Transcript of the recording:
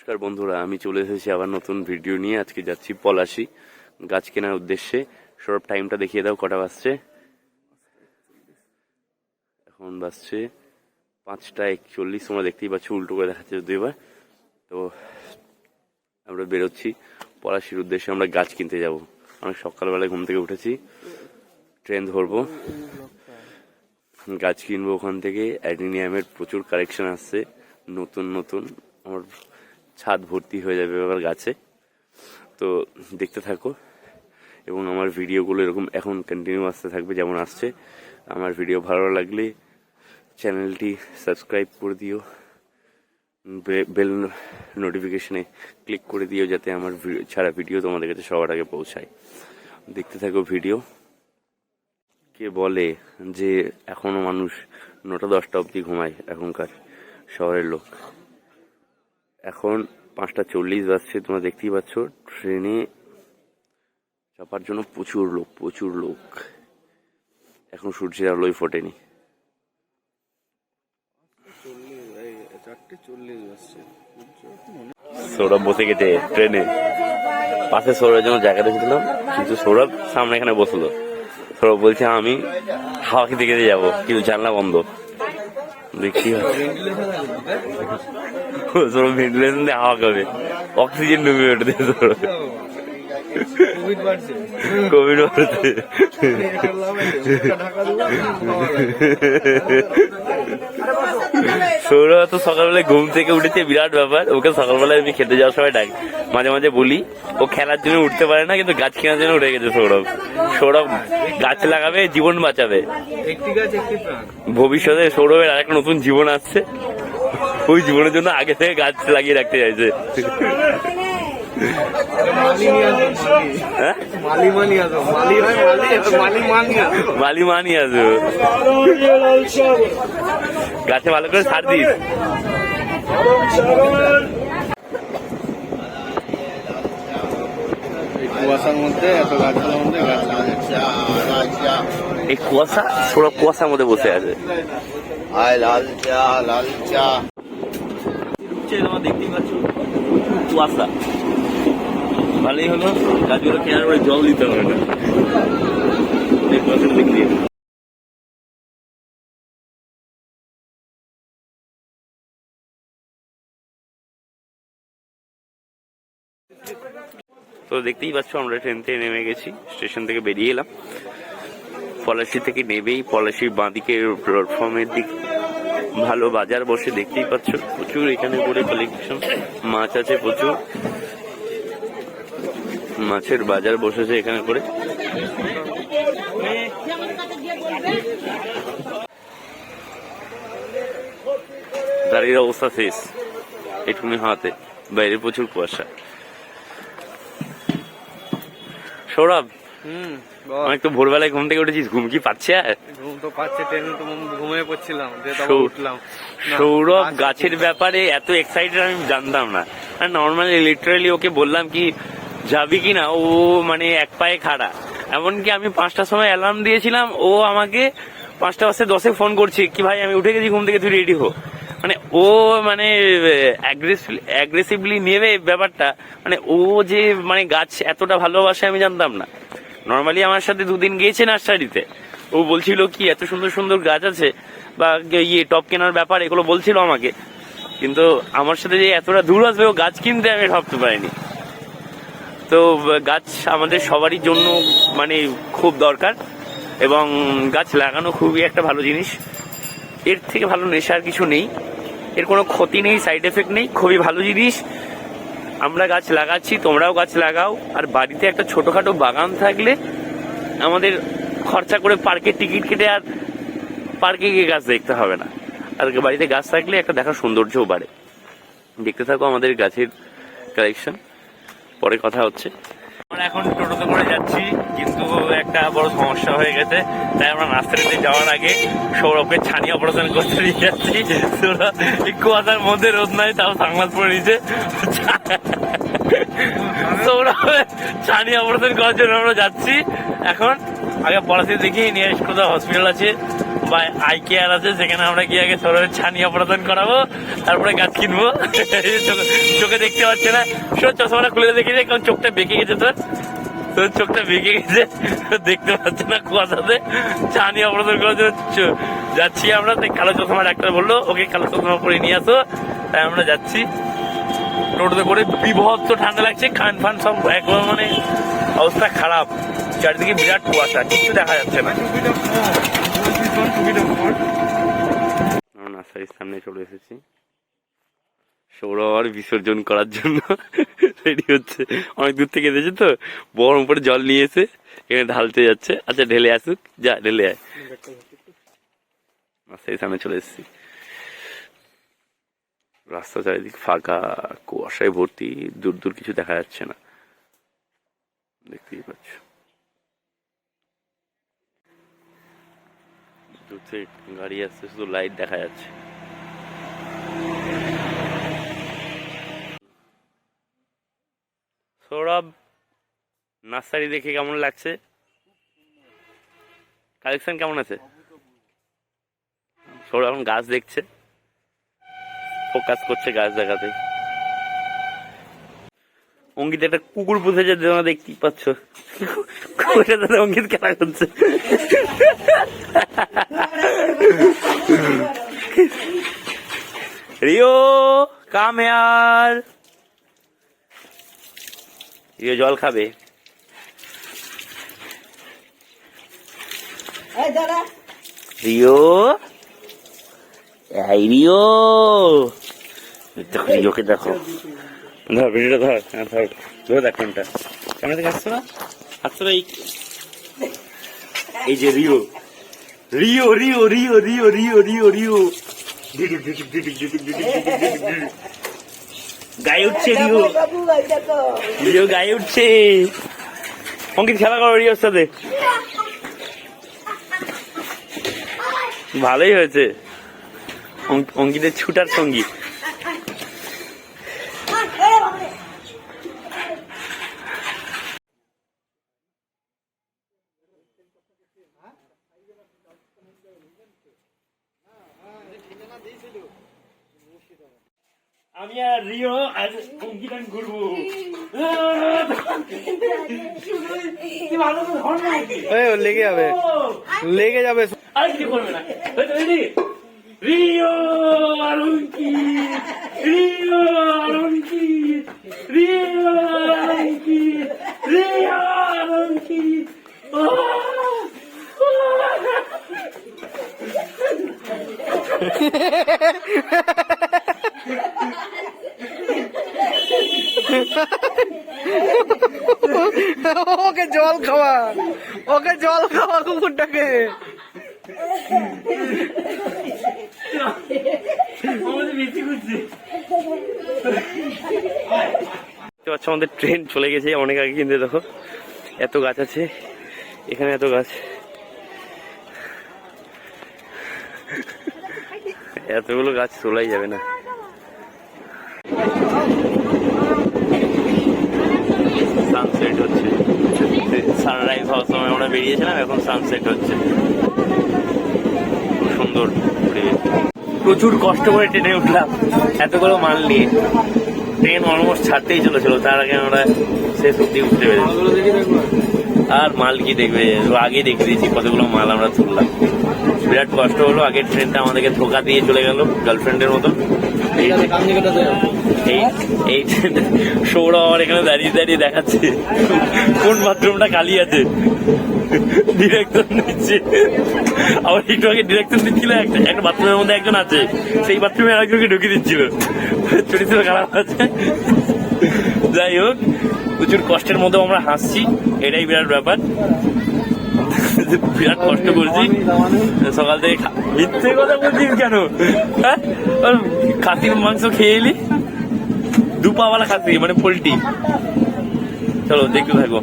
নমস্কার বন্ধুরা, আমি চলে এসেছি আবার নতুন ভিডিও নিয়ে। আজকে যাচ্ছি পলাশি, গাছ কেনার উদ্দেশ্যে। সরব টাইমটা দেখিয়ে দাও, কটা বাজছে? এখন বাজছে পাঁচটা একচল্লিশ, তোমরা দেখতেই পাচ্ছ, উল্টো করে দেখাচ্ছে যদিও এবার। তো আমরা বেরোচ্ছি পলাশির উদ্দেশ্যে, আমরা গাছ কিনতে যাব। অনেক সকালবেলায় ঘুম থেকে উঠেছি ট্রেন ধরবো। গাছ কিনবো ওখান থেকে, অ্যাডিনিয়ামের প্রচুর কালেকশন আসছে, নতুন নতুন। আমার ছাদ ভর্তি হয়ে যাবে এবার গাছে। তো দেখতে থাকো। এবং আমার ভিডিওগুলো এরকম এখন কন্টিনিউ আসতে থাকবে, যেমন আসছে। আমার ভিডিও ভালো লাগলে চ্যানেলটি সাবস্ক্রাইব করে দিও। বেল নোটিফিকেশনে ক্লিক করে দিও, যাতে আমার ছাড়া ভিডিও তোমাদের কাছে সবার আগে পৌঁছায়। দেখতে থাকো ভিডিও। কে বলে যে এখনও মানুষ নটা দশটা অবধি ঘুমায় এখনকার শহরের লোক? এখন পাঁচটা চল্লিশ বাজছে, তোমরা দেখতেই পাচ্ছ, ট্রেনে চাপার জন্য প্রচুর লোক প্রচুর লোক। এখন সূর্যের আলোয় ফোটেনি। সৌরভ বসে গেছে ট্রেনে। পাশে সৌরভের জন্য জায়গা রেখেছিলাম কিন্তু সৌরভ সামনে এখানে বসল। সৌরভ বলছে, আমি হাওয়া খেতে খেতে যাব, কিন্তু জানলা বন্ধ। দেখছি সৌরভ ভেন্টিলেশন দিয়ে হাওয়া খাবে। অক্সিজেন ডুবে উঠবে সৌরভ কোভিড বাড়ছে। সৌরভ তো সকালবেলায় ঘুম থেকে উঠেছে বিরাট ব্যাপার। ওকে সকালবেলায় আমি খেতে যাওয়ার সময় ডাকি। মাঝে মাঝে বলি ও খেলার জন্য উঠতে পারে না কিন্তু গাছ কেনার জন্য উঠে গেছে সৌরভ। সৌরভ গাছ লাগাবে জীবন বাঁচাবে। ভবিষ্যতে সৌরভের আরেকটা নতুন জীবন আসছে। ওই জীবনের জন্য আগে থেকে গাছ লাগিয়ে রাখতে চাইছে। মালি হ্যাঁ? মালি মানি আসো গাছে ভালো করে সার দিস। কুয়াশার মধ্যে এত গাছপালার মধ্যে গাছ এই কুয়াশা সৌরভ কুয়াশার মধ্যে বসে আছে। আয় লাল চা লাল চা। তোমার দেখতেই পাচ্ছ। কুয়াশা। ভালোই হলো, গাছগুলো কেনার পরে জল দিতে হবে না। তো দেখতেই পাচ্ছ, আমরা ট্রেন থেকে নেমে গেছি। স্টেশন থেকে বেরিয়ে এলাম। পলাশি থেকে নেবেই, পলাশির বাঁদিকে প্ল্যাটফর্মের দিক ভালো বাজার বসে দেখতেই পাচ্ছ। প্রচুর এখানে করে কালেকশন মাছ আছে প্রচুর। মাছের বাজার বসেছে এখানে করে। গাড়ির অবস্থা শেষ। এটুকুনি হাতে। বাইরে প্রচুর কুয়াশা। সৌরভ হুম অনেক তো ভোরবেলায় ঘুম থেকে উঠেছিস ঘুম কি পাচ্ছে আর? ঘুম তো পাচ্ছে ট্রেনে তো ঘুমিয়ে পড়ছিলাম উঠলাম। সৌরভ গাছের ব্যাপারে এত এক্সাইটেড আমি জানতাম না। আর নর্মালি লিটারালি ওকে বললাম কি যাবি কি না? ও মানে এক পায়ে খাড়া। এমনকি আমি পাঁচটার সময় অ্যালার্ম দিয়েছিলাম ও আমাকে পাঁচটা বাজতে দশে ফোন করছে কি ভাই আমি উঠে গেছি ঘুম থেকে তুই রেডি হো। মানে ও মানে অ্যাগ্রেসিভলি নেবে ব্যাপারটা মানে ও যে মানে গাছ এতটা ভালোবাসে আমি জানতাম না। নর্মালি আমার সাথে দুদিন গিয়েছে নার্সারিতে। ও বলছিল কি, এত সুন্দর সুন্দর গাছ আছে বা ইয়ে টপ কেনার ব্যাপার, এগুলো বলছিল আমাকে। কিন্তু আমার সাথে যে এতটা দূর আসবে, ও গাছ কিনতে আমি ভাবতে পারিনি। তো, গাছ আমাদের সবারই জন্য মানে খুব দরকার এবং গাছ লাগানো খুবই একটা ভালো জিনিস। এর থেকে ভালো নেশার কিছু নেই। এর কোনো ক্ষতি নেই, সাইড এফেক্ট নেই, খুবই ভালো জিনিস। আমরা গাছ লাগাচ্ছি, তোমরাও গাছ লাগাও। আর বাড়িতে একটা ছোটোখাটো বাগান থাকলে আমাদের খরচা করে পার্কে টিকিট কেটে আর পার্কে গিয়ে গাছ দেখতে হবে না। আর বাড়িতে গাছ থাকলে একটা দেখার সৌন্দর্যও বাড়ে। দেখতে থাকো আমাদের গাছের কালেকশন পরে কথা হচ্ছে। আমরা এখন টোটোতে করে যাচ্ছি, কিন্তু একটা বড় সমস্যা হয়ে গেছে। তাই আমরা নার্সারিতে যাওয়ার আগে সৌরভকে ছানি অপারেশন করতে নিয়ে যাচ্ছি। সৌরভ কুয়াশার মধ্যে রোদ নাই, তাও সাংবাদ পরে নিচে সৌরভ ছানি অপারেশন করার জন্য আমরা যাচ্ছি। এখন আগে পড়াশি দেখি নিয়ে কোথাও হসপিটাল আছে। বা আই কেয়ার আছে সেখানে আমরা গিয়ে আগে সরের ছানি অপারেশন করাবো, তারপরে গাছ কিনবো। চোখে দেখতে পাচ্ছে না। সব চশমাটা খুলে দেখে যে কারণ চোখটা বেঁকে গেছে তোর। তোর চোখটা বেঁকে গেছে। দেখতে পাচ্ছে না কুয়াশাতে। ছানি অপারেশন করার জন্য যাচ্ছি আমরা। তাই কালো চশমা ডাক্তার বলল, ওকে কালো চশমা পরে নিয়ে আসো। তাই আমরা যাচ্ছি। টোটোতে করে বিভৎস ঠান্ডা লাগছে খান ফান সব একবার মানে অবস্থা খারাপ। চারিদিকে বিরাট কুয়াশা কিছু দেখা যাচ্ছে না। নার্সারির সামনে চলে এসেছি। সৌরভ বিসর্জন করার জন্য রেডি হচ্ছে। অনেক দূর থেকে এসেছে তো। বরং করে জল নিয়ে এসে এখানে ঢালতে যাচ্ছে। আচ্ছা ঢেলে আসুক। যা, ঢেলে আয়। নার্সারির সামনে চলে এসেছি। রাস্তা চারিদিক ফাঁকা। কুয়াশায় ভর্তি। দূর দূর কিছু দেখা যাচ্ছে না। দেখতেই পাচ্ছ। দূর থেকে গাড়ি আসছে শুধু লাইট দেখা যাচ্ছে। সৌরভ, নার্সারি দেখে কেমন লাগছে? কালেকশন কেমন আছে? সৌরভ এখন গাছ দেখছে ফোকাস করছে গাছ দেখাতে। অঙ্কিত একটা কুকুর পুষেছে তোমরা দেখতেই পাচ্ছ। কুকুরের সাথে অঙ্কিত খেলা করছে রিও কাম ইয়ার রিও জল খাবে। রিও এই রিও। দেখো রিওকে দেখো। ধর ভিডিওটা ধর হ্যাঁ ধর ধর দেখ ফোনটা কেমন থেকে আসছো না আসছো না এই যে Rio Rio Rio Rio Rio Rio Rio Rio গায়ে উঠছে রিও রিও গায়ে উঠছে অঙ্কিত খেলা করো রিওর সাথে ভালোই হয়েছে অঙ্ক- অঙ্কিতের ছুটার সঙ্গী আমি আর রিও আজ অঙ্কিতান ঘুরবো লেগে যাবে। লেগে যাবে। আর কি করবে না। রিও আর অঙ্কিত রিও আর অঙ্কিত রিও আর অঙ্কিত রিও আর অঙ্কিত ওকে জল খাওয়া ওকে জল খাওয়া কুকুরটাকে। দেখতে আমাদের ট্রেন চলে গেছে, অনেক আগে কিনতে দেখো। এত গাছ আছে, এখানে এত গাছ। এতগুলো গাছ তোলাই যাবে না সানসেট হচ্ছে সানরাইজ হওয়ার সময় আমরা বেরিয়েছিলাম এখন সানসেট হচ্ছে। খুব সুন্দর প্রচুর কষ্ট করে ট্রেনে উঠলাম। এতগুলো মাল নিয়ে। ট্রেন অলমোস্ট ছাড়তেই চলেছিল তার আগে আমরা শেষ অব্দি উঠতে পেরেছি। আর মাল কি দেখবে? ও আগেই দেখে দিয়েছি কতগুলো মাল আমরা তুললাম। বিরাট কষ্ট হলো আগের ট্রেনটা আমাদেরকে ধোকা দিয়ে চলে গেল গার্লফ্রেন্ডের মতো এই এই সৌরভ আমার এখানে দাঁড়িয়ে দাঁড়িয়ে দেখাচ্ছে। কোন বাথরুমটা খালি আছে? ডিরেকশন দিচ্ছে আবার একটু আগে ডিরেকশন দিচ্ছিল, একটা একটা বাথরুমের মধ্যে একজন আছে। সেই বাথরুমে আরেকজনকে ঢুকে দিচ্ছিল। চরিত্র খারাপ আছে যাই হোক, প্রচুর কষ্টের মধ্যেও আমরা হাসছি। এটাই বিরাট ব্যাপার। বিরাট কষ্ট করছি। সকাল থেকে মিথ্যে কথা বলছিস কেন? হ্যাঁ? খাসির মাংস খেয়ে এলি? দুপাওয়ালা খাসি মানে পোলট্রি চলো দেখতে থাকো।